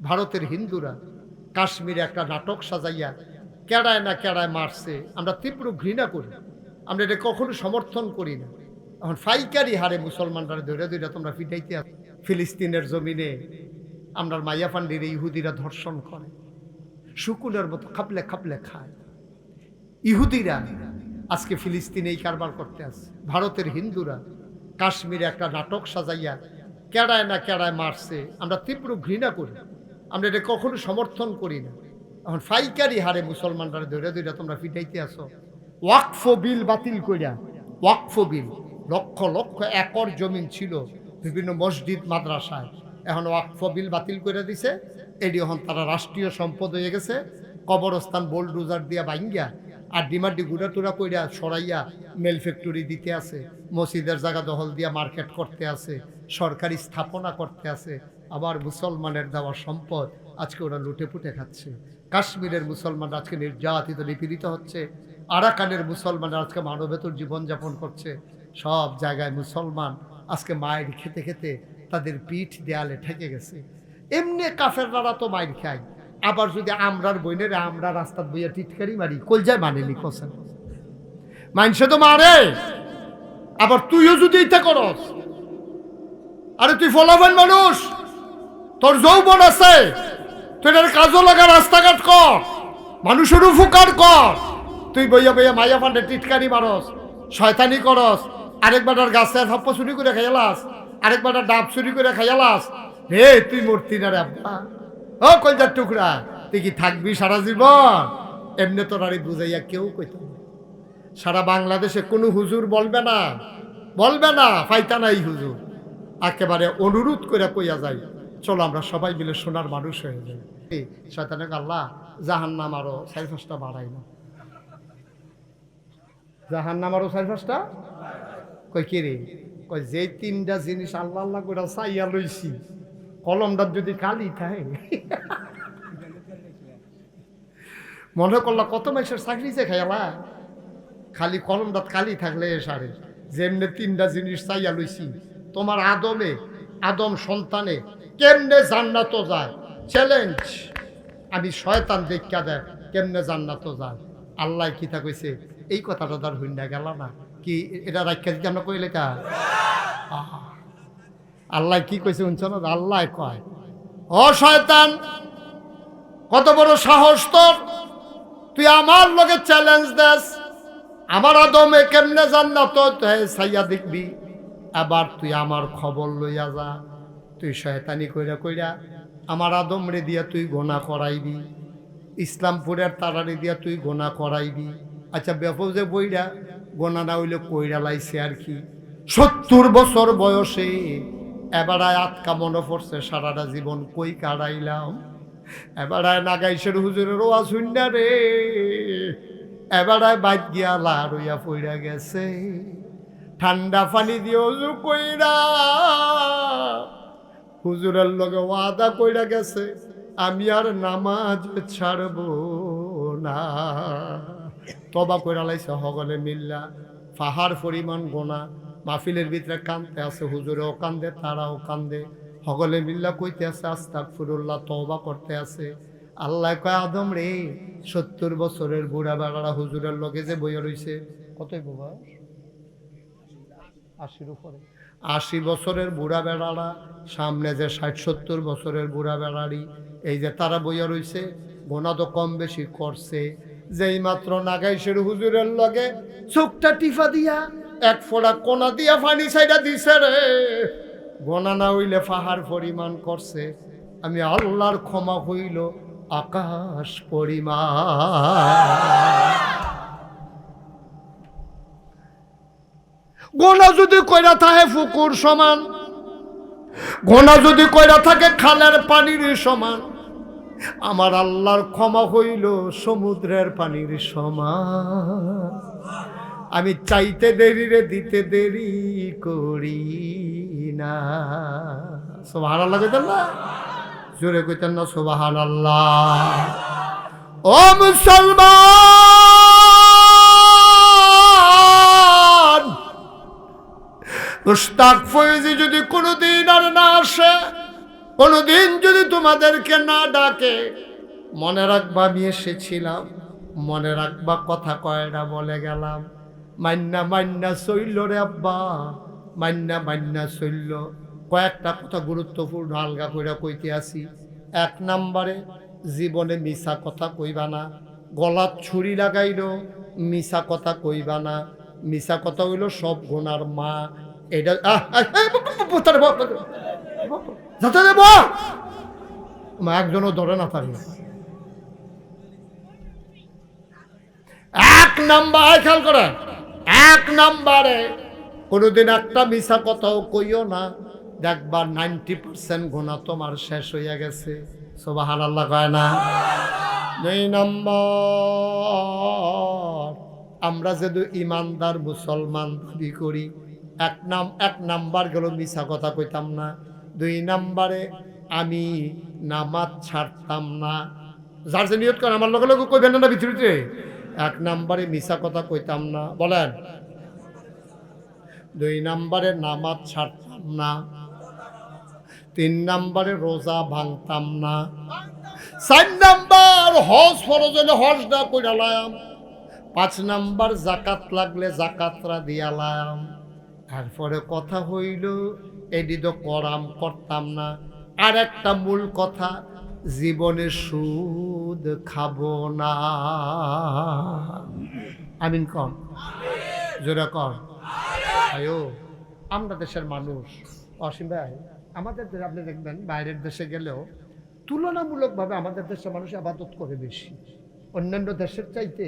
ভারতের হিন্দুরা কাশ্মীরে একটা নাটক সাজাইয়া কেড়ায় না কেড়ায় মারছে। আমরা তীব্র ঘৃণা করি। আমরা এটা কখনো সমর্থন করি না। এখন ফাইকারি হারে মুসলমানরা ধরে ধরে তোমরা ফিটাইতে ফিলিস্তিনের জমিনে আমরা মাইয়া পান্ডির ইহুদিরা ধর্ষণ করে। শুকুনের মতো খাপলে খাপলে খায়। ইহুদিরা আজকে ফিলিস্তিনে এই কারবার করতে আসে ভারতের হিন্দুরা কাশ্মীরে একটা নাটক সাজাইয়া কেড়ায় না কেড়ায় মারছে। আমরা তীব্র ঘৃণা করি। আমরা এটা কখনো সমর্থন করি না। এখন ফাইকারি হারে মুসলমানরা ধরে ধরে তোমরা ফিটাইতে আসো। ওয়াকফ বিল বাতিল কইরা, ওয়াকফ বিল, লক্ষ লক্ষ একর জমিন ছিল বিভিন্ন মসজিদ, মাদ্রাসায়। এখন ওয়াকফ বিল বাতিল করে দিছে। এটি এখন তারা রাষ্ট্রীয় সম্পদ হয়ে গেছে। কবরস্থান বোলডোজার দিয়া বাইঙ্গা আর ডিমান্ডি গুড়া টুরা কইরা সরাইয়া মেল ফ্যাক্টরি দিতে আছে। মসজিদের জায়গা দহল দিয়া মার্কেট করতে আছে। সরকারি স্থাপনা করতে আছে। আবার মুসলমানের দেওয়া সম্পদ আজকে ওরা লুটে পুটে খাচ্ছে। কাশ্মীরের মুসলমান আজকে নির্যাতিত, নিপীড়িত হচ্ছে। আরাকানের মুসলমানরা আজকে মানবেতর জীবনযাপন করছে। সব জায়গায় মুসলমান আজকে মায়ের খেতে খেতে তাদের পিঠ দেয়ালে ঠেকে গেছে। এমনি কাফেররা তো মায়ের খায়। আবার যদি আমরার বইনের আমরা রাস্তার বইয়া টিটকারি মারি, কলজায় মানে লিখছেন মানসে তো মারে। আবার তুইও যদি ইচ্ছা করস, আরে তুই ফলাফল মানুষ। তোর যৌবন আছে। তুই এটার কাজও লাগা, রাস্তাঘাট কর। মানুষের উপকার কর। তুই বইয়া বইয়া মাইয়া ফান্ডে টিটকারি মারস, শয়তানি করস। আরেকবার গাছের হপ্প চুরি করে খাইয়ালাস আরেকবার ডাব চুরি করে খাইয়ালাস হে, তুই মূর্তি না রে আব্বা। ও, কলজার টুকরা, তুই কি থাকবি সারা জীবন? এমনি তোর আরে বুঝাইয়া কেউ কইত সারা বাংলাদেশে কোনো হুজুর বলবে না। বলবে না, ফাইতা নাই হুজুর। একেবারে অনুরোধ করে কইয়া যাই। চলো আমরা সবাই মিলে সোনার মানুষ হয়ে যাই। এই শয়তানের আল্লাহ জাহান নাম আরও চারি পাঁচটা বাড়াই না। জাহান নাম আরও চারি পাঁচটা? কই কে রে? কই যে তিনটা জিনিস আল্লাহ আল্লাহ করে চাইয়া লইছি, কলমটা যদি কালি থাকে। মনে করলা কত মাসের চাকরি যে খাইলা খালি কলমটা কালি থাকলে সারে। যেমনে তিনটা জিনিস চাইয়া লইছি, তোমার আদমে, আদম সন্তানে কেমনে জান্নাত যায়? চ্যালেঞ্জ আমি শয়তান দেখা দেয় কেমনে জান্নাত যায়? আল্লাহ কিতা কইছে? এই কথাটা তার হইনা গেল না। কি, এটা রাখা দিতে আমরা কইলে তা আল্লাহ কি কইছে শুনছ না? আল্লাহ কয়, ও শয়তান, কত বড় সাহস তোর। তুই আমার লগে চ্যালেঞ্জ দেস। আমার আদমে কেমনে জান্নাত সাইয়া দেখবি। আবার তুই আমার খবর লইয়া যা। তুই শয়তানি কইরা কইরা আমার আদম রে দিয়া তুই গোনা করাইবি, ইসলামপুরের তারারে দিয়া তুই গোনা করাইবি। আচ্ছা ব্যাপক যে বইরা গোনা না হইলে কইরা লাইছে আর কি? সত্তর বছর বয়সে এবারায় আটকা মনে পড়ছে সারাটা জীবন, কই কাটাইলাম এবারায় নাগাইশের হুজুরের ওয়া শুননা রে। এবারায় বাদ গিয়া লাড়ইয়া পইরা গেছে। ঠান্ডা পানি দিয়ে কইরা। হুজুরের লগে ওয়াদা কইরা গেছে, আমি আর নামাজ ছাড়ব না। তবা কইরা লাইছে, হগলে মিল্লা ফাহার পরিমাণ গোনা, মাহফিলের ভিতরে কান্দতে আছে হুজুরেও কান্দে, তারাও কান্দে। হগলে মিল্লা কইতে আছে আস্তাক ফুরুল্লাহ তবা করতে আছে। আল্লাহ কয়, আদম রে, সত্তর বছরের বুড়া বেড়ারা হুজুরের লগে যে বইয়া রইছে। কতই বাবা আশির উপরে। আশি বছরের বুড়া বেড়ারা সামনে যে ষাট সত্তর বছরের বুড়া বেড়ারি এই যে তারা বইয়া রইছে গোনা তো কম বেশি করছে। যেই মাত্র নাগাইশের হুজুরের লগে চোখটা টিফা দিয়া, এক ফোড়া কোনা দিয়া ফানি সাইডা দিছে রে। গোনা না হইলে ফাহার পরিমাণ করছে, আমি আল্লাহর ক্ষমা হইল আকাশ পরিমাণ। গোনা যদি কইরা থাকে ফুকুর সমান গোনা যদি কইরা থাকে খালের পানির সমান, আমার আল্লাহর ক্ষমা হইল সমুদ্রের পানির সমান। আমি চাইতে দেরি রে, দিতে দেরি করি না। সোহান আল্লাহ কইতেন না? জোরে কইতেন না সোবাহান আল্লাহ ও মুসলমান! মুস্তাক ফয়েজি যদি কোনোদিন আর না আসে, কোনোদিন যদি তোমাদেরকে না ডাকে, মনে রাখবা আমি এসেছিলাম, মনে রাখবা কথা কয়টা বলে গেলাম। মান্না মান্না শৈল রে আব্বা মান্না মান্না শৈল কয়েকটা কথা গুরুত্বপূর্ণ আলগা করে কইতে আসি। এক নম্বরে, জীবনে মিশা কথা কইবা না। গলার ছুরি লাগাইল মিশা কথা কইবা না। মিশা কথা হইল সব গোনার মা এটা তারে যাতে দেব একজনও ধরে না পারি এক নাম্বার, খেয়াল করে এক নাম্বারে, কোনোদিন একটা মিশা কথাও কইও না। দেখবা নাইনটি পার্সেন্ট গোনা তোমার শেষ হইয়া গেছে। সোবাহান আল্লাহ কয় না? দুই নম্বর, আমরা যদি ইমানদার মুসলমান দাবি করি এক নাম, এক নাম্বার গেল মিশা কথা কইতাম না। দুই নাম্বারে আমি নামাজ ছাড়তাম না। যার যে নিয়ত করে আমার লগে লগে কইবেন না ভিতরিতে এক নাম্বারে মিশা কথা কইতাম না। বলেন। দুই নাম্বারে নামাজ ছাড়তাম না। তিন নাম্বারে রোজা ভাঙতাম না। চার নাম্বার হজ ফরজ হলে হজটা কইরালাম। পাঁচ নাম্বার জাকাত লাগলে জাকাতরা দিয়ালাম। তারপরে কথা হইল এডি তো করাম করতাম না। আর একটা মূল কথা জীবনে সুদ খাব না। আমিন কম জোরে কম আয়ো, আমরা দেশের মানুষ। অসীম ভাই, আমাদের দেশে, আপনি দেখবেন, বাইরের দেশে গেলেও তুলনামূলকভাবে আমাদের দেশের মানুষ আবাদত করে বেশি। অন্যান্য দেশের চাইতে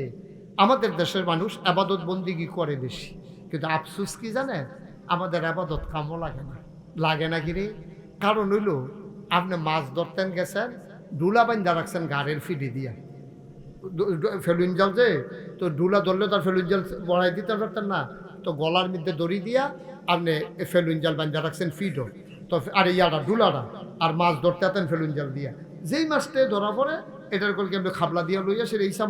আমাদের দেশের মানুষ আবাদত বন্দিগি করে বেশি? কিন্তু আফসুস কি জানেন? আমাদের আবাদত কামও লাগে না। লাগে না কিরে কারণ হইল, আপনি মাছ ধরতেন গেছেন ডুলা বান্ধা রাখছেন গাড়ির ফিডি দিয়া। ফেলুন জাল যে, তো ডুলা ধরলে তার ফেলুন জাল বড়াই দিতে পারতেন না। তো গলার মধ্যে দড়ি দিয়া আপনি ফেলুন জাল বান্ধা রাখছেন ফিডও। তো আর ইয়াটা ডুলাটা আর মাছ ধরতে আতেন ফেলুন জাল দিয়া। যেই মাছটা ধরা পড়ে এটার কলকে আপনি খাবলা দিয়া লইয়া সে ইসা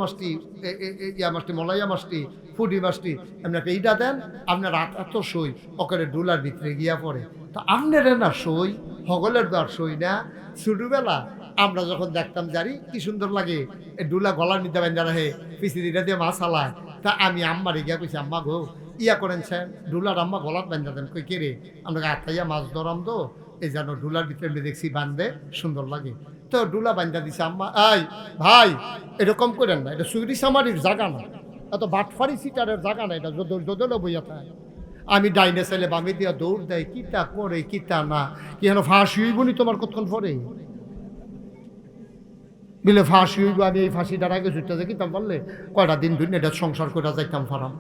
এ- ইয়া মাছটি, মলাইয়া মাছটি, ফুডি মাছটি আপনাকে এইটা দেন আপনার রাত এত সই ওখানে ডুলার ভিতরে গিয়া পড়ে। তো আপনারা না সই, হগলের তো আর সই না। ছোটবেলা আমরা যখন দেখতাম জারি, কি সুন্দর লাগে ডুলা গলার মধ্যে বেঞ্জা রাখে পিসিদিটা দিয়ে মাছ আলায় তা আমি আম্মার গিয়া কইছি, আম্মা গো, ইয়া করেন স্যার, ডুলার আম্মা গলাত বেঞ্জা দেন, কই কে রে? আমরা আত্মাইয়া মাছ ধরাম তো, এই যেন ডুলার ভিতরে দেখছি বান্ধে সুন্দর লাগে। তো ডুলা বান্ধা দিছে, আম্মা আই ভাই, এরকম করেন না, এটা সুইরি সামারির জায়গা না, এত বাটফারি সিটারের জায়গা না, এটা যদলে বইয়া থাকে। আমি ডাইনে ছেলে বামে দিয়া দৌড় দেয়, কিতা করে কিতা না, কি হেন ফাঁসি হইবনি তোমার কতক্ষণ পরে? বিলে ফাঁসি হইব, আমি এই ফাঁসি আগে ছুটতে যাই কিতাম পারলে কয়টা দিন ধরে এটা সংসার করে যাইতাম ফারাম।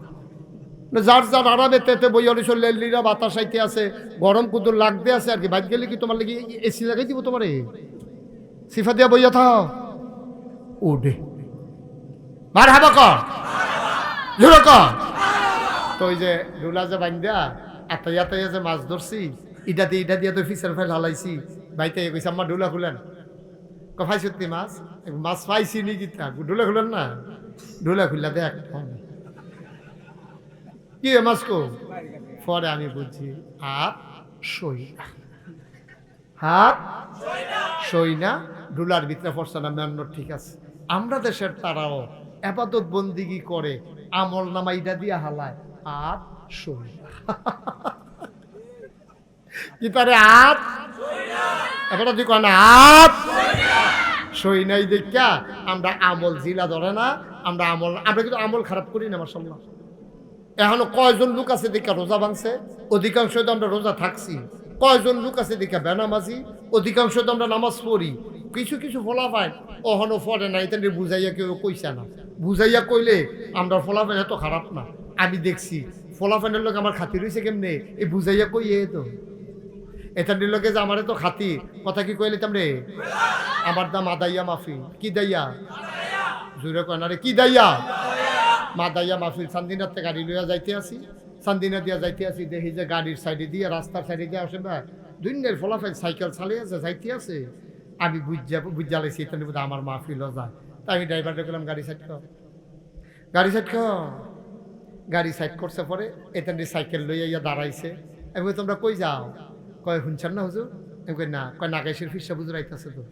না যার যার আরামে তেতে বইয়ালি চললে লিরা বাতাস আইতে আছে, গরম কুদুর লাগতে আছে, আর কি বাইক গেলে কি তোমার লাগি এসি লাগাই দিব তোমারে? সিফা দিয়া বইয়া থাও। ওডে মার হাবা কর জোরে কর তো ওই যে রুলা যে বান্ধা আতাই আতাই যে মাছ ধরছি ইটা দিয়ে ইটা দিয়ে তো ফিসের ফেল হালাইছি বাইতে কইছে আমার ডুলা খুলেন। কফাই সত্যি মাছ? মাছ পাইছি নি কিতা ডুলা খুলেন না? ডুলা খুললা দেখ কি মাছ কো? পরে আমি বুঝছি হাত সই হাত সই না ডুলার ভিতরে পড়ছে না ঠিক আছে। আমরা দেশের তারাও এবাদত বন্দিগি করে আমল নামা ইটা দিয়া হালায়, আর কি একটা না সই নাই দেখা আমরা আমল জিলা ধরে না, আমরা আমল, আমরা কিন্তু আমল খারাপ করি না আমার এখনও কয়জন লোক আছে দেখা রোজা ভাঙছে? অধিকাংশ তো আমরা রোজা থাকছি। কয়জন লোক আছে দেখা বেনামাজি? অধিকাংশ তো আমরা নামাজ পড়ি। কিছু কিছু ফলাফাই অহনো ফলে নাই তেন বুঝাইয়া কেউ কইছে না। বুঝাইয়া কইলে আমরা ফলাফাই এত খারাপ না। আমি দেখছি ফলাফাইনের লোক আমার খাতির হয়েছে কেমনে? এই বুঝাইয়া কইয়ে তো। এটার লোকে যে আমার তো খাতির, কথা কি কইলে তামরে? আমার দাম আদাইয়া মাফি কি দাইয়া? জুড়ে কয় না রে কি দাইয়া? মা দাইয়া মাহফিল চান্দিনাতে গাড়ি লইয়া যাইতে আসি। চান্দিনা দিয়া যাইতে আসি, দেখি যে গাড়ির সাইডে দিয়ে, রাস্তার সাইডে দিয়ে আসে না। দুইনের ফলাফল সাইকেল চালিয়ে আছে যাইতে আছে আমি বুঝা বুঝা লাইছি বোধহয় আমার মাহফিলও যায় তাই আমি ড্রাইভারটা গেলাম গাড়ি সাইড কর। গাড়ি সাইড কর? গাড়ি সাইড করছে পরে এখানে সাইকেল লইয়া ইয়া দাঁড়াইছে। আমি তোমরা কই যাও? কয়, শুনছেন না হুজুর? আমি কই, না। কয় নাগেশের ফিসা বুঝে আইতাছে তো।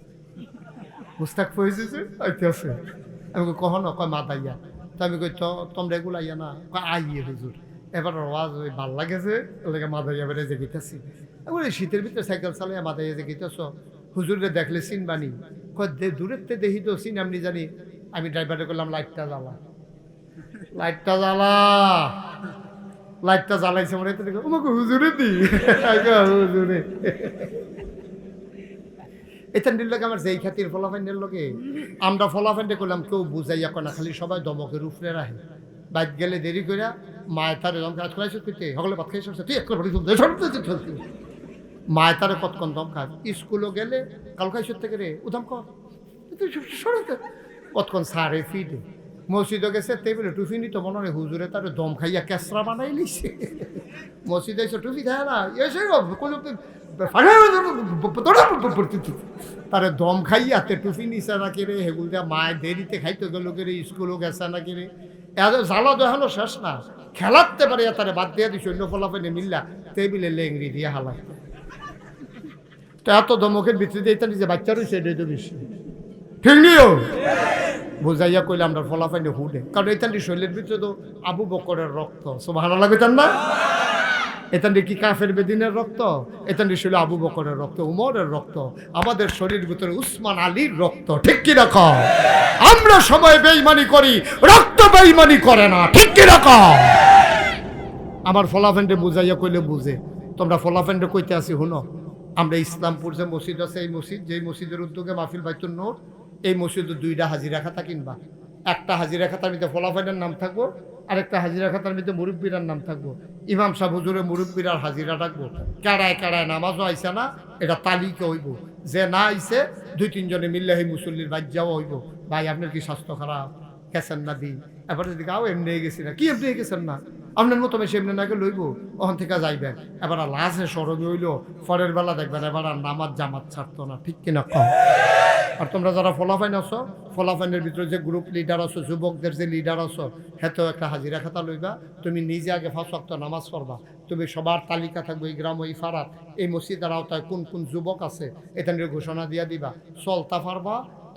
মুস্তাক পয়সেছে আইতাছে। আমি কই কখন কয়, মা দাইয়া। তো আমি কই, তো, তোমরা এগুলো আইয়া না। কয়, আইয়ে হুজুর। এবার আওয়াজ ওই ভালো লাগেছে ওদেরকে মাদাইয়া বেড়ে যে গীতাছি এই শীতের ভিতরে সাইকেল চালিয়ে মাদাইয়া যে হুজুরে দেখলে সিন বানি। কয় দূরের দেখি তো সিন, আমি জানি, আমি ড্রাইভারে করলাম লাইটটা জ্বালা। লাইটটা জ্বালা। লাইটটা জ্বালাইছে মনে হচ্ছে আমাকে হুজুরে দি? হুজুরে। এটা নিল লোক আমার যেই খাতির ফলাফাইনের লোকে আমরা ফলাফাইনটা করলাম, কেউ বুঝাইয়া কনা খালি সবাই দমকের উপরে রাখে বাইক গেলে দেরি করে মায় তার কাজ করাইছো তুই সকলে ভাত খাইছ, তুই এক করে মায় তারে কতক্ষণ দম খাস স্কুলও গেলে কাল খাইছ থেকে রে উদাম কর সরাতে কতক্ষণ সারে ফিডে মসজিদে গেছে টেবিলে টুফি নিত মনে হয় হুজুরে তার দম খাইয়া কেসরা বানাই লিছে মসজিদে এসে টুফি খায় না এসে তারে দম খাইয়া তে টুফি নিছে নাকি রে হেগুল দিয়া মায় দেরিতে খাইতে গেল রে স্কুলও গেছে নাকি রে এত জ্বালা দেখানো শেষ না খেলাতে পারে তারে বাদ দিয়ে দিস অন্য ফলাফেনে মিল্লা টেবিলে লেংরি দিয়ে হালাই এত দমকের ভিতরে দিয়ে যে বাচ্চা রয়েছে তো বেশি। ঠিক নিও বুঝাইয়া কইলে আমরা ফলাফাইনে হুডে কারণ এতান্ডি শৈলের ভিতরে তো আবু বকরের রক্ত। সো ভালো লাগে তার না? এতান্ডি কি কাফের বেদিনের রক্ত? এতান্ডি শৈল আবু বকরের রক্ত, উমরের রক্ত, আমাদের শরীর ভিতরে উসমান আলীর রক্ত। ঠিক কি রাখ আমরা সবাই বেইমানি করি, রক্ত বেইমানি করে না। ঠিক কি রাখ আমার ফলাফেন্ডে বুঝাইয়া কইলে বুঝে। তোমরা ফলাফেন্ডে কইতে আসি হুনো আমরা ইসলামপুর যে মসজিদ আছে, এই মসজিদ, যেই মসজিদের উদ্যোগে মাহফিল বাইতুল নূর, এই মসজিদে দুইটা হাজিরা খাতা কিনবা। একটা হাজিরা খাতার মধ্যে ফলাফাইনের নাম থাকব, আরেকটা হাজিরা খাতার মধ্যে মুরব্বীরার নাম থাকব। ইমাম সাহেব, হুজুরে মুরব্বীরার হাজিরা রাখব। কারায় কারায় নামাজও আইসে না, এটা তালিকা হইব। যে না আইসে, দুই তিনজনে মিললে এই মুসল্লির বাজ্যাও হইব। ভাই, আপনার কি স্বাস্থ্য খারাপ? গেছেন না দিন? এবার যদি গাও এমনি গেছি না, কি এমনি গেছেন না? আপনার মতো বেশি এমনি নাকি লইব। ওখান থেকে যাইবেন। এবার লাশে সরবে হইল। পরের বেলা দেখবেন এবার আর নামাজ জামাত ছাড়তো না। ঠিক কিনা কম? আর তোমরা যারা ফলাফাইন আছো, ফলাফাইনের ভিতরে যে গ্রুপ লিডার আছো, যুবকদের যে লিডার আছো, হেতেও একটা হাজিরা খাতা লইবা। তুমি নিজে আগে ফাঁস ওয়াক্ত নামাজ পড়বা। তুমি সবার তালিকা থাকবে এই গ্রাম, এই ফারাত, এই মসজিদের আওতায় কোন কোন যুবক আছে, এটা নিয়ে ঘোষণা দিয়া দিবা। চলতা পারবা,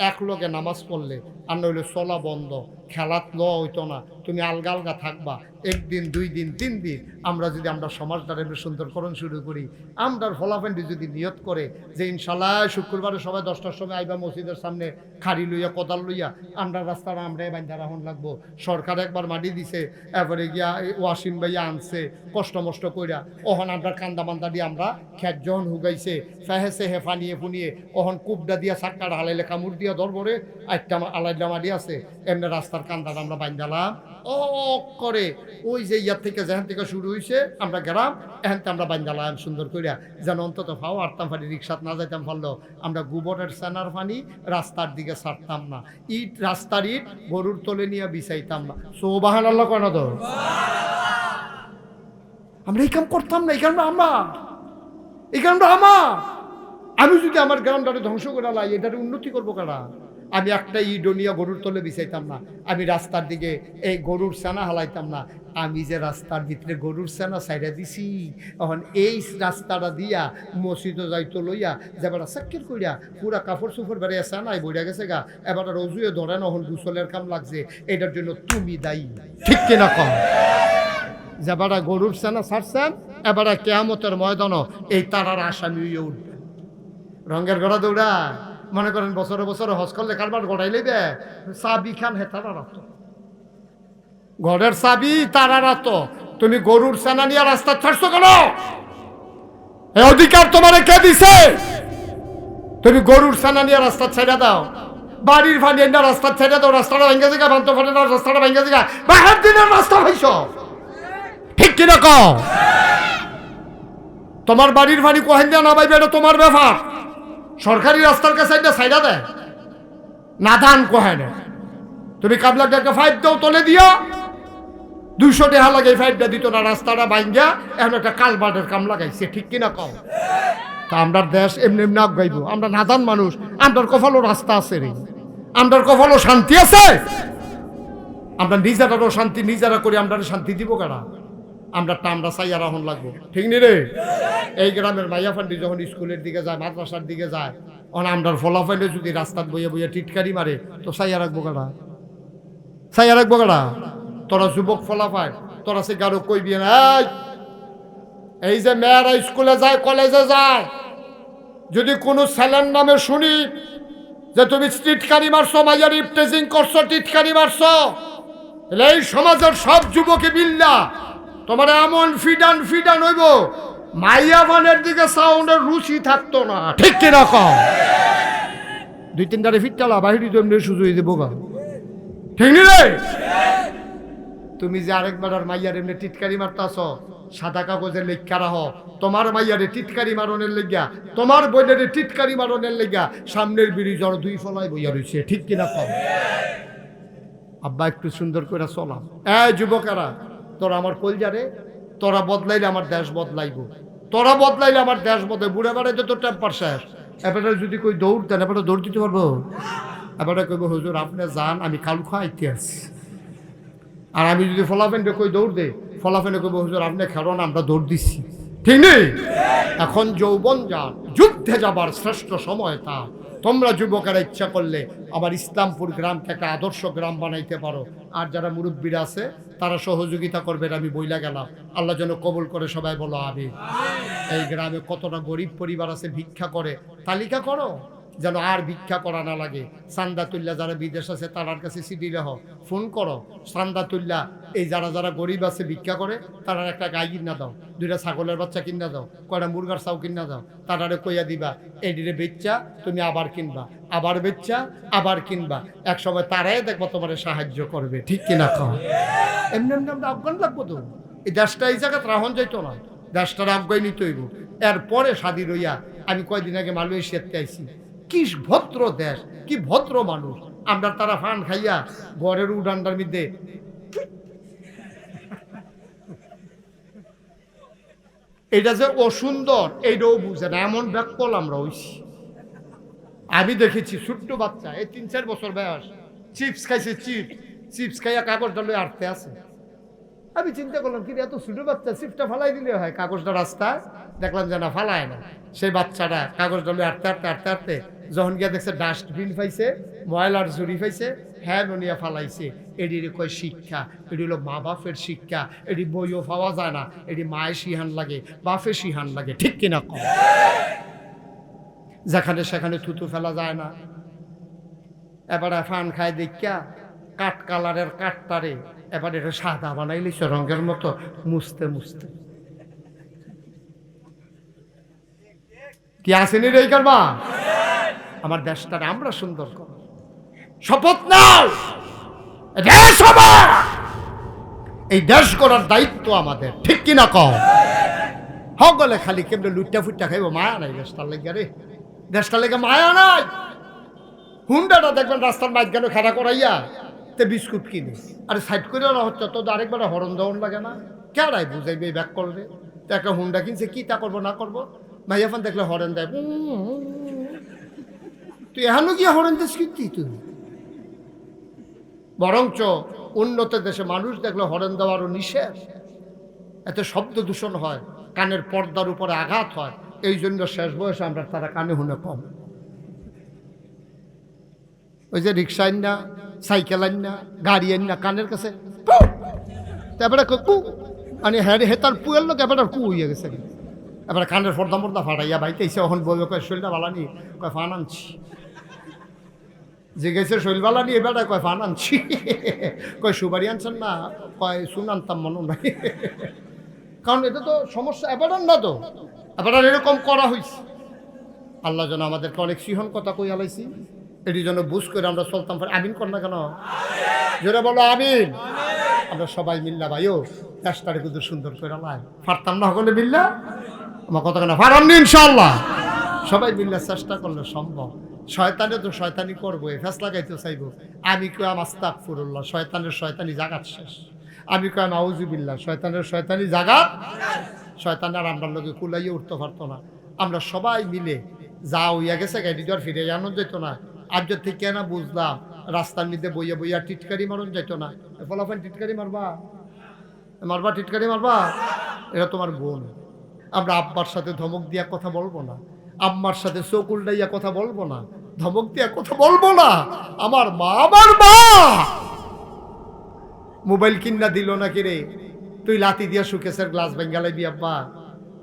এক লোকে নামাজ পড়লে, আর নইলে চলা বন্ধ। খেলাত ল হইতো না। তুমি আলগা আলগা থাকবা। একদিন, দুই দিন, তিন দিন। আমরা যদি আমরা সমাজটার সুন্দরকরণ শুরু করি, আমরার ফলাফেন্ডি যদি নিয়ত করে যে ইনশাল্লাহ শুক্রবারে সবাই দশটার সময় আইবা মসজিদের সামনে খাড়ি লইয়া, কোদাল লইয়া, আমরা রাস্তাটা আমরা বান্ধা রাখুন লাগবো। সরকার একবার মাটি দিছে, এরপরে গিয়া ওয়াসিম ভাইয়া আনছে, কষ্ট মষ্ট কইরা। ওহন আমরা কান্দা মান্দা দিয়ে আমরা খেত যখন হুগাইছে ফেহেছে হে ফানিয়ে ফুনিয়ে, ওহন কুবডা দিয়া সাক্কার হালাইলে কামড় দিয়া ধরবরে একটা আলাইলা মাটি আছে। এমনি রাস্তার কান্দাটা আমরা বান্ধালাম ও করে ওই যে ইয়ার থেকে যেখান থেকে শুরু হয়েছে আমরা গেলাম এখান থেকে আমরা বান্ধালাম সুন্দর করিয়া যেন অন্তত ফাও আটতাম পানি রিক্সাত না যাইতাম পারল আমরা গোবরের সেনার পানি রাস্তার দিকে ছাড়তাম না। ইট রাস্তার ইট গরুর তলে নিয়ে বিছাইতাম না। সৌবাহান আল্লাহ কেন তো? আমরা এই কাম করতাম না এই কামটা আমার। এই কামটা আমার। আমি যদি আমার গ্রামটাকে ধ্বংস করে লাই এটার উন্নতি করব কারা? আমি একটা ইডোনিয়া গরুর তলে বিছাইতাম না। আমি রাস্তার দিকে এই গরুর সেনা হালাইতাম না। আমি যে রাস্তার ভিতরে গরুর সেনা সাইডা দিছি, এখন এই রাস্তাটা দিয়া মসজিদও যাইতো লইয়া যেবার সাক্ষের কইরা পুরা কাপড় চুপড় বেড়ে সেনাই বইয়া গেছে গা এবার রজুয়ে ধরে নহন গুসলের কাম লাগছে, এটার জন্য তুমি দায়ী। ঠিক কিনা কম যেবারা গরুর সেনা ছাড়ছেন, এবারে কেয়ামতের ময়দানও এই তারার আসামি উঠবে রঙের গড়া দৌড়া মনে করেন বছরে বছরে হজ করলে কারবার গড়াই লইবে চাবি খান হে তারা রাত ঘরের চাবি তারা রাত তুমি গরুর সেনা নিয়ে রাস্তা ছাড়ছো কেন? এই অধিকার তোমার কে দিছে? তুমি গরুর সেনা নিয়ে রাস্তা ছেড়ে দাও। বাড়ির ফানি না রাস্তা ছেড়ে দাও। রাস্তাটা ভেঙে দিগা ভান্ত ফাটে না রাস্তাটা ভেঙে দিগা। বাহার দিনের রাস্তা ভাইছ। ঠিক কিনা কও? তোমার বাড়ির ফানি কোহেন দিয়া না পাইবে এটা তোমার ব্যাপার। সরকারি রাস্তার কাছে একটা সাইডা দেয়। না ধান কোহে না। তুমি কাবলা একটা ফাইভ দাও, তলে দিও দুইশো টাকা লাগে ফাইভটা দিত না, রাস্তাটা বাইঙ্গা এখন একটা কালবাটের কাম লাগাইছে, ঠিক কিনা কম তা আমরা দেশ এমনি এমনি আগাইব। আমরা নাদান মানুষ আমরার কপালও রাস্তা আছে রে। আমরার কপালও শান্তি আছে। আমরা নিজেরারও শান্তি, নিজেরা করি আমরা শান্তি দিব কারা আমরা টামরা সাইয়া রাহন লাগবো। ঠিক নি রে? এই গ্রামের মাইয়া ফান্ডি যখন স্কুলের দিকে যায় মাদ্রাসার দিকে যায় অন আমরার ফলাফাইলে যদি রাস্তাত বইয়ে বইয়ে টিটকারি মারে তো সাইয়া রাখব কারা সাইয়া রাখব কারা তোরা যুবক ফলাফায় তোরা সে গারো কইবি না "এই, এই যে মেয়েরা স্কুলে যায় কলেজে যায় যদি কোনো ছেলের নামে শুনি যে তুমি টিটকারি মারছো মাইয়ার ইপটেজিং করছ টিটকারি মারছো এই সমাজের সব যুবকে বিল্লা তোমার এমন ফিডান ফিডান হইব মাইয়া মানের দিকে সাউন্ডের রুচি থাকতো না। ঠিক কিনা কম দুই তিনটারে ফিটটালা বাহিরি জন্য সুযোগ দেবো গা ঠিক নি রে? তুমি যে আরেকবার আর মাইয়ার এমনি টিটকারি মারতাছ সাদা কাগজের লেখা রাহ। তোমার মাইয়ারে টিটকারি মারনের লেগা তোমার বইনের টিটকারি মারনের লেগা সামনের বিড়ি জ্বর দুই ফলায় বইয়া রয়েছে ঠিক কিনা কম আব্বা একটু সুন্দর করে চলাম এ যুবকেরা তোরা আমার কলজারে, তোরা বদলাইলে আমার দেশ বদলাইব। তোরা বদলাইলে আমার দেশ বদলাই বুড়ে বেড়াইতে তোর টেম্পার শেষ। এবারে যদি কই দৌড় দেন এবারে দৌড় দিতে পারব? এবারে কইব, হুজুর, আপনি যান, আমি কালু খাইতে আছি আর আমি যদি ফলাফেনটা কই দৌড় দে ফলাফেনে কইব, হুজুর, আপনি খেলুন আমরা দৌড় দিচ্ছি। ঠিক নেই? এখন যৌবন যান যুদ্ধে যাবার শ্রেষ্ঠ সময় তা তোমরা যুবকেরা ইচ্ছা করলে আবার ইসলামপুর গ্রামকে একটা আদর্শ গ্রাম বানাইতে পারো। আর যারা মুরব্বীরা আছে, তারা সহযোগিতা করবেন আমি বইলা গেলাম। আল্লাহ যেন কবুল করে সবাই বলো আমি এই গ্রামে কতটা গরিব পরিবার আছে, ভিক্ষা করে। তালিকা করো। যেন আর ভিক্ষা করা না লাগে। চান্দা তুল্লা যারা বিদেশ আছে, তারার কাছে সিডি রেহ ফোন করো চান্দা তুল্লা এই যারা যারা গরিব আছে, ভিক্ষা করে, তারার একটা গাই কিনা দাও, দুইটা ছাগলের বাচ্চা কিনা দাও, কয়টা মুরগার চাও কিনা দাও, তারারে কইয়া দিবা, এডিরে বেচ্চা, তুমি আবার কিনবা, আবার বেচ্চা, আবার কিনবা। এক সময় তারাই দেখব তোমার সাহায্য করবে, ঠিক কিনা খাও এমনি এমনি আমরা আফগান লাগবো তো। এই দেশটা এই জায়গায় রাহন যাইতো না। দেশটার আফগাই নিতে হইব। এরপরে স্বাধীন হইয়া আমি কয়দিন আগে মালয়েশিয়াতে আইছি। কি ভদ্র দেশ, কি ভদ্র মানুষ। আমরা তারা ফান খাইয়া ঘরের উডানটার মধ্যে এটা যে অসুন্দর, এইটাও বুঝে না, এমন ব্যাকল আমরা হইছি। আমি দেখেছি ছোট্ট বাচ্চা, এই তিন চার বছর বয়স, চিপস খাইছে চিপস চিপস খাইয়া কাগজ ডালে আটতে আছে। আমি চিন্তা করলাম কি এত ছোট বাচ্চা, চিপসটা ফালাই দিলে হয়? কাগজটা রাস্তায় দেখলাম যে না, ফালায় না। সেই বাচ্চাটা কাগজ ডালে আটতে আটতে আটতে আটতে যখন গিয়ে দেখছে ডাস্টবিন পাইছে, ময়লার ঝুড়ি পাইছে হ্যাঁ ননিয়া ফালাইছে। এটির কয় শিক্ষা, এটি হলো মা বাপের শিক্ষা, এটি বইও পাওয়া যায় না, এটি মায়ের শিহান লাগে, বাপের শিহান লাগে, ঠিক কিনা কম? যেখানে সেখানে থুতু ফেলা যায় না। এবারে ফান খায় দেখিয়া কাঠ কালারের কাঠটারে এবার এটা সাদা বানাই বানাইলিস রঙের মতো, মুছতে মুছতে। কি আসেনি রে করবা আমার দেশটারে আমরা সুন্দর করব। শপথ নাও! আমার! এই দেশ করার দায়িত্ব আমাদের, ঠিক কিনা কম হগলে খালি কেমনে লুটটা ফুটটা খাইব? মায়া নাই দেশটার লেগে রে। দেশটার লেগে মায়া নাই। হুন্ডাটা দেখবেন রাস্তার মাঝ গেল খেলা করাইয়া তে বিস্কুট কিনে। আরে সাইড করে না হচ্ছে তো আরেকবার হরণ দেওয়ান লাগে না। কেড়াই বুঝাইবে ব্যাক করবে তো একটা হুন্ডা কিনছে, কি তা করব, না করব? ভাইয়াফান দেখলে হরেন দেয় তুই এখনও গিয়ে হরেন দেশ কি তুই? বরঞ্চ উন্নত দেশে মানুষ দেখলে হরেন দেওয়ারও নিষেধ। এতে শব্দ দূষণ হয়, কানের পর্দার উপরে আঘাত হয়, এই জন্য শেষ বয়সে আমরা তারা কানে শুনে কম। ওই যে রিক্সা আইন না, সাইকেল আইন না, গাড়ি আইন না, কানের কাছে! তারপরে কু মানে হ্যাঁ হেতার পুয়ের লোক এবার কু হইয়া গেছে। এবার কানের ফর্দা মর্দা ফাটাইয়া ভাইতে এসে ওখান বলবে কয়, শরীরটা ভালা নি কয়, ফান আনছি। যে গেছে শৈল বালা নিয়ে এবার কয়, ফান আনছি। কয় সুবারি আনছেন না, কয় শুন আনতাম মনে নাই কারণ এটা তো সমস্যা এবার না তো। এবার এরকম করা হয়েছে আল্লাহ যেন আমাদেরকে অনেক সিহন কথা কই আলাইছি এটি যেন বুঝ করে আমরা চলতাম আমিন কর না কেন? জোরে বলো, আমিন। আমরা সবাই মিল্লা ভাইও দেশটারে কিন্তু সুন্দর করে লাই। পারতাম না হলে মিল্লা? আমার কথা কেন? পারাম নি ইনশাল্লাহ সবাই মিল্লা চেষ্টা করলে সম্ভব। শয়তানে তো শয়তানি করব ফেস লাগাইতে চাইব। আমি কয়াম আস্তাক ফুরুল্লাহ শয়তানের শয়তানি জাগাত শেষ। আমি কয়াম আউজুবিল্লাহ শয়তানের শয়তানি জাগাত শয়তানের আমরা লোকে কুলাইয়ে উঠতে পারতো না। আমরা সবাই মিলে যা হইয়া গেছে গাড়ি আর ফিরে জানো যেত না। আজ থেকে না বুঝলাম, রাস্তার মধ্যে বইয়া বইয়া টিটকারি মারন যেত না। ফলাফল টিটকারি মারবা? মারবা টিটকারি মারবা? এটা তোমার বোন আমরা আব্বার সাথে ধমক দিয়া কথা বলব না। আম্মার সাথে চোখ উল্টাইয়া কথা বলব না, ধমক দিয়া কথা বলব না। আমার মা আমার মা! মোবাইল কিনা দিল নাকি রে? তুই লাতি দিয়া সুকেশের গ্লাস বেঙ্গালাইবি আব্বা।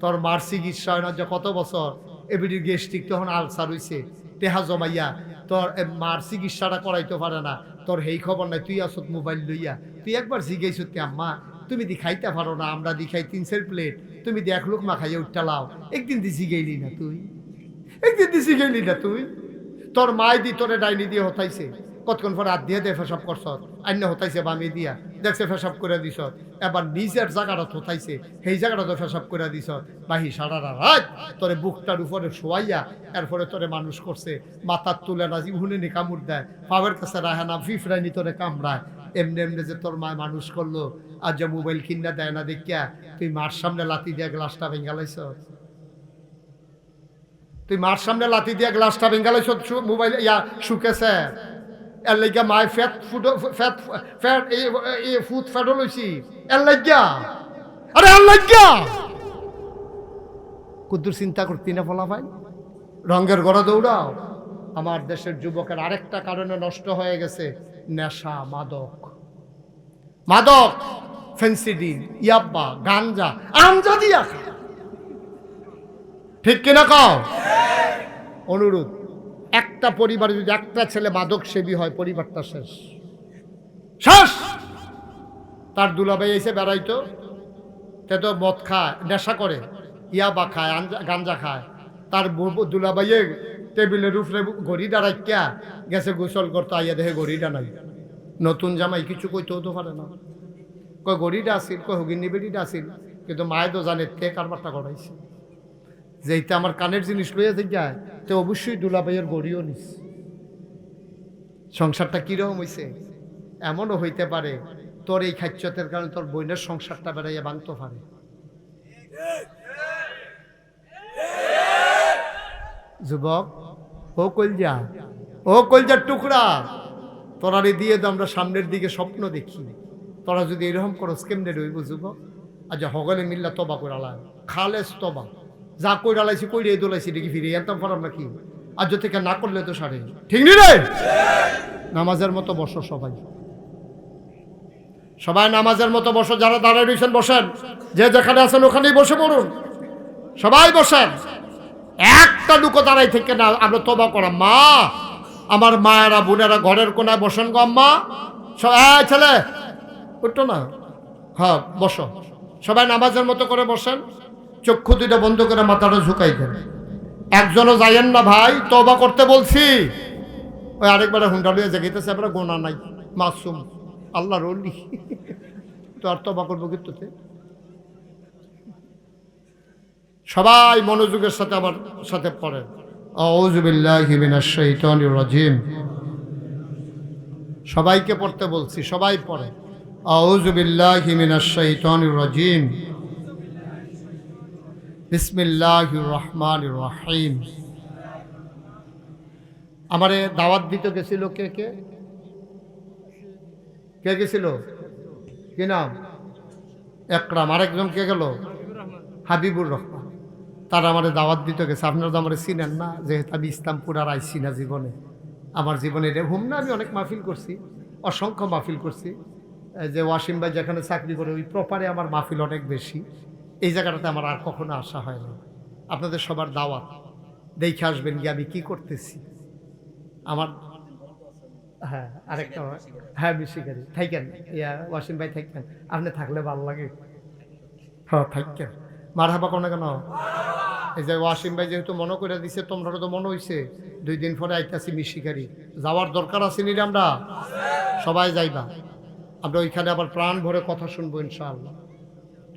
তোর মার চিকিৎসা হয় না যে কত বছর? এবিডির গেস্টিক তখন আলসার হইছে, টেহা জমাইয়া। তোর মার চিকিৎসাটা করাইতে পারে না। তোর হেই খবর নাই, তুই আসত মোবাইল লইয়া। তুই একবার জিগাইছ তে আম্মা, তুমি দি খাইতে পারো না, আমরা দি খাই তিন চার প্লেট তুমি দি এক লোক মা খাইয়া উঠটা লাও। একদিন দি জিগাইলি না তুই। একদিন দি জিগাইলি না তুই? তোর মাই দি, তোরে ডাইনি দিয়ে হতাইছে। কতক্ষণ পর হাত দিয়ে দিয়ে ফেসব করছ? অন্য হতাইছে বামি দিয়া। দেখছে ফেসব করে দিছ। এবার নিজের জায়গাটা হতাইছে, সেই জায়গাটা তো ফেসব করে দিছ। বাহি, সারা রাত তোরে বুকটার উপরে শোয়াইয়া এরপরে তোরে মানুষ করছে। মাথার তুলে না হুনে নি কামড় দেয়। পাওয়ার কাছে রাহে না ফিফরানি তোরে কামড়ায়। এমনি এমনি যে তোর মা মানুষ করল আর যে মোবাইল কিনা দেয় না দেখিয়া, তুই মার সামনে লাতি দিয়ে গ্লাসটা ভেঙ্গালাইছ তুই মার সামনে লাতি দিয়ে গ্লাসটা ভেঙ্গালাইছ মোবাইল, ইয়া শুকেছে এর লাগিয়া মাই ফ্যাট ফুড ফ্যাট ফ্যাট এই ফুড ফ্যাটও লইছি এর লাগিয়া? আরে এর লাগিয়া? কুদ্দুর চিন্তা করতি না বলা ভাই। রঙের গড়া দৌড়াও। আমার দেশের যুবকের আরেকটা কারণে নষ্ট হয়ে গেছে নেশা, মাদক। মাদক ফেন্সিডিন ইয়াব্বা, গাঞ্জা আমজা দিয়া খায়। ঠিক কিনা কও? অনুরোধ, একটা পরিবারে যদি একটা ছেলে মাদক সেবী হয়, পরিবারটা শেষ। শেষ! তার দুলাভাই এসে বেড়াইতো, তে তো মদ খায়, নেশা করে, ইয়াবা খায় গাঞ্জা খায়। তার দুলাভাইয়ে টেবিলের উপরে ঘড়ি দাঁড়াইয়া গেছে গোসল করতো, আইয়া দেখে ঘড়িটা নাই। নতুন জামাই কিছু কইতেও তো পারে না। কয় ঘড়িটা আসিল কয় হুগিনি বেড়িটা আসিল কিন্তু মায়ে তো জানে তে কারবারটা করাইছে যেইটা আমার কানের জিনিস লইয়া যায় তো অবশ্যই দুলাভাইয়ের গড়িও নিস। সংসারটা কীরকম হইছে? এমনও হইতে পারে, তোর এই খাচ্যতের কারণে তোর বোনের সংসারটা বেড়াইয়া ভাঙতে পারে। যুবক, ও কলজা, ও কলজার টুকরা, তোরা রে দিয়ে তো আমরা সামনের দিকে স্বপ্ন দেখি। তোরা যদি এরকম করস, কেমনে রইব যুবক? আজ হগলে মিল্লা তবা করালাম। খালেস তবা। যা কইরালাইছি কইরে দোলাইছি দেখি ফিরে এনতাম পারাম নাকি? আজ থেকে না করলে তো সারে। ঠিক নি রে? নামাজের মতো বসো সবাই। সবাই নামাজের মতো বসো, যারা দাঁড়ায় রয়েছেন বসেন। যে যেখানে আছেন, ওখানেই বসে পড়ুন। সবাই বসেন। একটা দুটো দাঁড়াই থেকে না, আমরা তবা করা মা, আমার মায়েরা, বোনেরা ঘরের কোনায় বসেন গো আম্মা। সব এই ছেলে উঠতো না। হ্যাঁ বসো। সবাই নামাজের মতো করে বসেন। চক্ষু দুইটা বন্ধ করে মাথাটা ঝুঁকাই দেন। একজনও যাইয়েন না ভাই তবা করতে বলছি। ওই আরেকবার হুন্ডা লইয়া জাগিতেছে এবার গোনা নাই, মাসুম আল্লাহ রলি তো আর তবা করব কিন্তু সবাই মনোযোগের সাথে আমার সাথে পড়েন। রাজিম। সবাইকে পড়তে বলছি, সবাই পড়ে আউযুবিল্লাহি মিনাশ শাইতানির রাজিম। বিসমিল্লাহির রহমানির রহিম। আমারে দাওয়াত দিতে গেছিল কে কে? কে গেছিল? কি নাম? একরাম। আরেকজন কে গেল? হাবিবুর রহমান। তারা আমারে দাওয়াত দিতে গেছে। আপনারা তো আমার চিনেন না, যেহেতু আমি ইসলামপুর আর আইসি না জীবনে। আমার জীবনে হুম না আমি অনেক মাহফিল করছি, অসংখ্য মাহফিল করছি। যে ওয়াসিম ভাই যেখানে চাকরি করে, ওই প্রপারে আমার মাহফিল অনেক বেশি। এই জায়গাটাতে আমার আর কখনো আসা হয় না আপনাদের সবার দাওয়াত। দেখে আসবেন গিয়ে আমি কি করতেছি। আমার হ্যাঁ আরেকটা হ্যাঁ মিশিকারি থাকেন ইয়া, ওয়াসিম ভাই থাকেন আপনি থাকলে ভালো লাগে। হ্যাঁ থাকেন মার হাবা কোনো কেন? এই যে ওয়াসিম ভাই যেহেতু মনে করে দিছে, তোমরা তো মনে হইছে, দুই দিন পরে আইতাছি মিশিকারি যাওয়ার দরকার আছে নি আমরা? সবাই যাইবা। আমরা ওইখানে আবার প্রাণ ভরে কথা শুনব ইনশাআল্লাহ।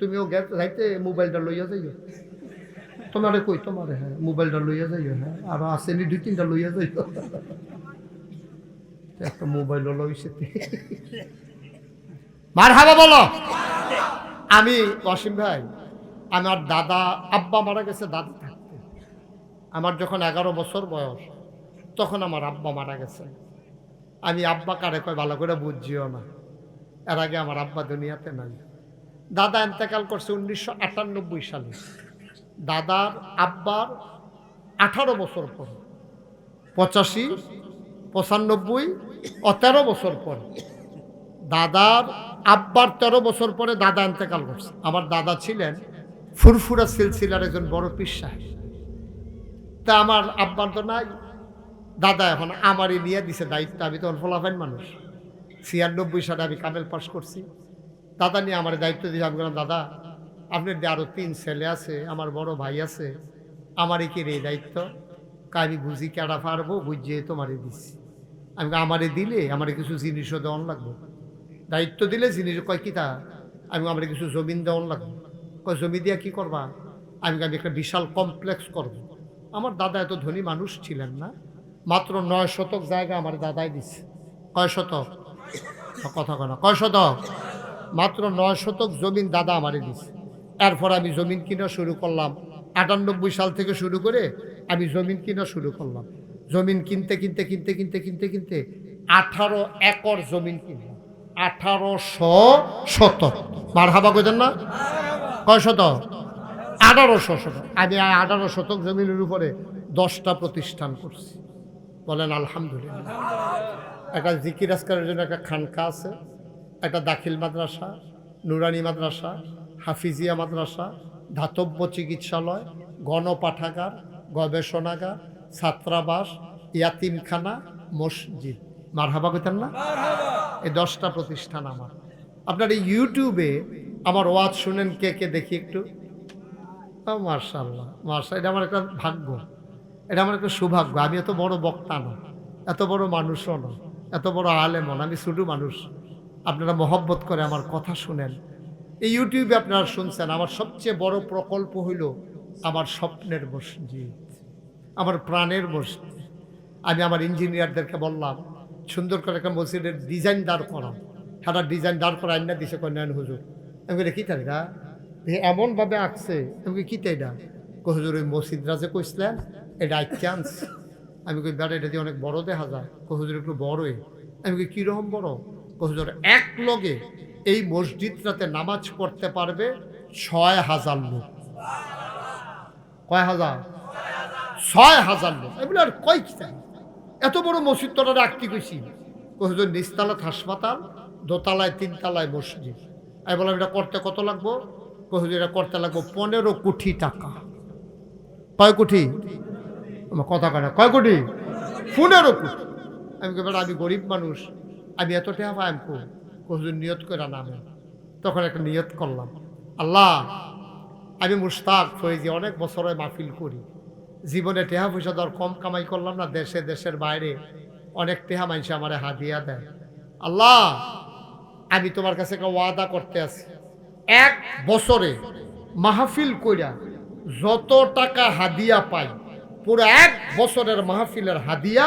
তুমিও গে যাইতে মোবাইলটা লইয়া যাইও। তোমারে কই তোমারে হ্যাঁ মোবাইলটা লইয়া যাইও হ্যাঁ আর আসেনি দুই তিনটা লইয়া যাইও। একটা মোবাইল লইছে মার হাবা বলো। আমি অসীম ভাই আমার দাদা আব্বা মারা গেছে দাদা থাকতে। আমার যখন এগারো বছর বয়স তখন আমার আব্বা মারা গেছে। আমি আব্বা কারে কয় ভালো করে বুঝছিও না। এর আগে আমার আব্বা দুনিয়াতে নাই। দাদা এন্তেকাল করছে উনিশশো আটানব্বই সালে। দাদার আব্বার আঠারো বছর পর, পঁচাশি, পঁচানব্বই ও তেরো বছর পর। দাদার আব্বার তেরো বছর পরে দাদা এন্তেকাল করছে। আমার দাদা ছিলেন ফুরফুরা সিলসিলার একজন বড় পীর সাহেব। তা আমার আব্বার তো নাই। দাদা এখন আমারই নিয়ে দিছে দায়িত্ব। আমি তখন ফলাফাইন মানুষ। ছিয়ানব্বই সালে আমি কামেল পাশ করছি। দাদা নিয়ে আমার দায়িত্ব দিয়েছে আমি বললাম, দাদা, আপনার আরও তিন ছেলে আছে, আমার বড় ভাই আছে, আমারই কি রে দায়িত্ব? আমি বুঝি কেডা পারব, বুঝিয়ে তোমারে দিচ্ছি আমি আমারে দিলে? আমার কিছু জিনিসও দেওয়ান লাগবে। দায়িত্ব দিলে জিনিস, কয়, কি তা? আমি আমার কিছু জমিন দেওয়ান লাগবে। কয়, জমি দিয়া কি করবা? আমি আমি একটা বিশাল কমপ্লেক্স করব। আমার দাদা এত ধনী মানুষ ছিলেন না, মাত্র নয় শতক জায়গা আমার দাদাই দিচ্ছে কয় শতক? কথা কয় না, কয় শতক? মাত্র নয় শতক জমিন দাদা আমারে দিছে। এরপর আমি জমিন কিনা শুরু করলাম। আটানব্বই সাল থেকে শুরু করে আমি জমিন কিনা শুরু করলাম। জমিন কিনতে কিনতে কিনতে কিনতে কিনতে কিনতে আঠারো একর জমিন কিনলাম আঠারোশো শতক মার হাবা কইতেন না? কয় শতক? আঠারোশো শতক। আমি আঠারো শতক জমিনের উপরে দশটা প্রতিষ্ঠান করছি। বলেন আলহামদুলিল্লাহ। একটা জিকির আজকারের জন্য একটা খানকা আছে। একটা দাখিল মাদ্রাসা নুরানি মাদ্রাসা হাফিজিয়া মাদ্রাসা ধাতব্য চিকিৎসালয় গণপাঠাগার গবেষণাগার ছাত্রাবাস ইয়াতিমখানা মসজিদ। মারহাবা কইতেন না? এই দশটা প্রতিষ্ঠান আমার। আপনার এই ইউটিউবে আমার ওয়াজ শুনেন কে কে দেখি একটু? মার্শাল্লাহ মার্শাল এটা আমার একটা ভাগ্য। এটা আমার একটা সৌভাগ্য। আমি এত বড় বক্তা না এত বড় মানুষও না এত বড় আলেমন আমি ছোটো মানুষ। আপনারা মহব্বত করে আমার কথা শুনেন। এই ইউটিউবে আপনারা শুনছেন, আমার সবচেয়ে বড় প্রকল্প হইল আমার স্বপ্নের মসজিদ, আমার প্রাণের মসজিদ। আমি আমার ইঞ্জিনিয়ারদেরকে বললাম, সুন্দর করে একটা মসজিদের ডিজাইন দাঁড় করাম সারা ডিজাইন দাঁড় করা আইনা দিছে কন্যায়ন হুজুর। আমি বলি, কী তাই না এমনভাবে আঁকছে? আমি কি তাই না হুজুর, ওই মসজিদরা যে কইছিলেন, এটা আইকে আনছে আমি কই, বেড়া, এটা দিয়ে অনেক বড় দেখা যায়। হুজুর, একটু বড়ই। আমি কই কীরকম বড়? হুজুর এক লগে এই মসজিদটাতে নামাজ পড়তে পারবে ছয় হাজার লোক। কয় হাজার? ছয় হাজার লোক। এগুলো আর কয় কি এত বড় মসজিদ তোরা রাখতে গেছি হুজুর নিচতলাত হাসপাতাল, দোতলায় তিনতলায় মসজিদ। আমি বললাম, এটা করতে কত লাগবো? হুজুর এটা করতে লাগবো পনেরো কোটি টাকা। কয় কোটি? কথা কয় কয় কোটি? পনেরো কোটি। আমি আমি গরিব মানুষ। আমি এত টাকা পাই হুজুর নিয়ত করে নামে তখন একটা নিয়ত করলাম, আল্লাহ, আমি মুস্তাক হয়ে যে অনেক বছরে মাহফিল করি, জীবনে টেহা পয়সা ধর কম কামাই করলাম না, দেশে, দেশের বাইরে অনেক টেহা মানুষ আমার হাদিয়া দেয়। আল্লাহ, আমি তোমার কাছে একটা ওয়াদা করতে আছি, এক বছরে মাহফিল কইরা যত টাকা হাদিয়া পাই, পুরো এক বছরের মাহফিলের হাদিয়া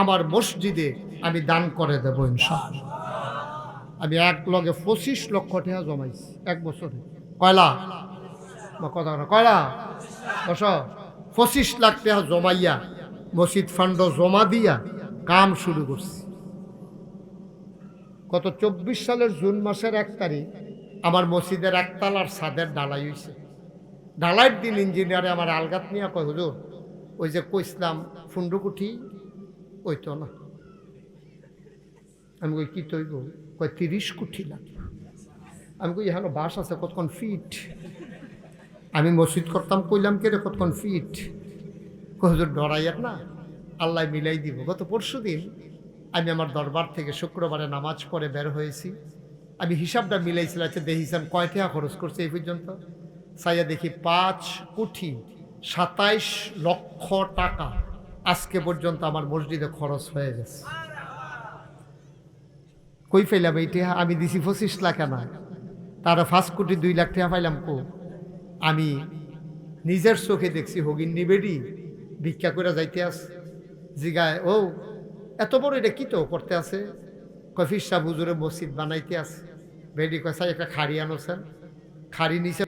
আমার মসজিদে আমি দান করে দেবো ইনশাআল্লাহ। আমি এক লগে পঁচিশ লক্ষ টাকা জমাইছি, এক বছরে। কয়লা? বা কথা কয়লা? বস। পঁচিশ লাখ টাকা জমাইয়া, মসজিদ ফান্ড জমা দিয়া কাম শুরু করছি। গত চব্বিশ সালের জুন মাসের এক তারিখ আমার মসজিদের একতলার ছাদের ঢালাই হয়েছে ঢালাইয়ের দিন ইঞ্জিনিয়ারে আমার আলগাত নিয়ে কয়, হুজুর, ওই যে কইসলাম ফুন্ডুকুঠি, ওই তো না। আমি কই, কি তৈব? কয়, তিরিশ কোটি লাগবে আমি কই এখানে বাস আছে, কতক্ষণ ফিট? আমি মসজিদ করতাম, কইলাম, কে রে, কতক্ষণ ফিট? হুজুর ডরাইয়ার না। আল্লাহ মিলাই দিব। গত পরশু দিন আমি আমার দরবার থেকে শুক্রবারে নামাজ পড়ে বের হয়েছি। আমি হিসাবটা মিলাইছিলাম আচ্ছা দেখিছেন কয় টাকা খরচ করছে এই পর্যন্ত? সাইয়া দেখি, পাঁচ কোটি সাতাইশ লক্ষ টাকা আজকে পর্যন্ত আমার মসজিদে খরচ হয়ে গেছে। কই ফেলাম এইটা আমি দিছি পঁচিশ লাখ না তারা ফার্স্ট কোটি দুই লাখ টাকা পাইলাম কো আমি নিজের চোখে দেখছি হগিন নিবেডি ভিক্ষা করে যাইতে আস। জিগায়, ও, এত বড় এটা কি তো করতে আছে? কফির সাহ হুজুরে মসজিদ বানাইতে আছে বেডি কয় একটা খাড়ি আনোছেন খাড়ি নিচে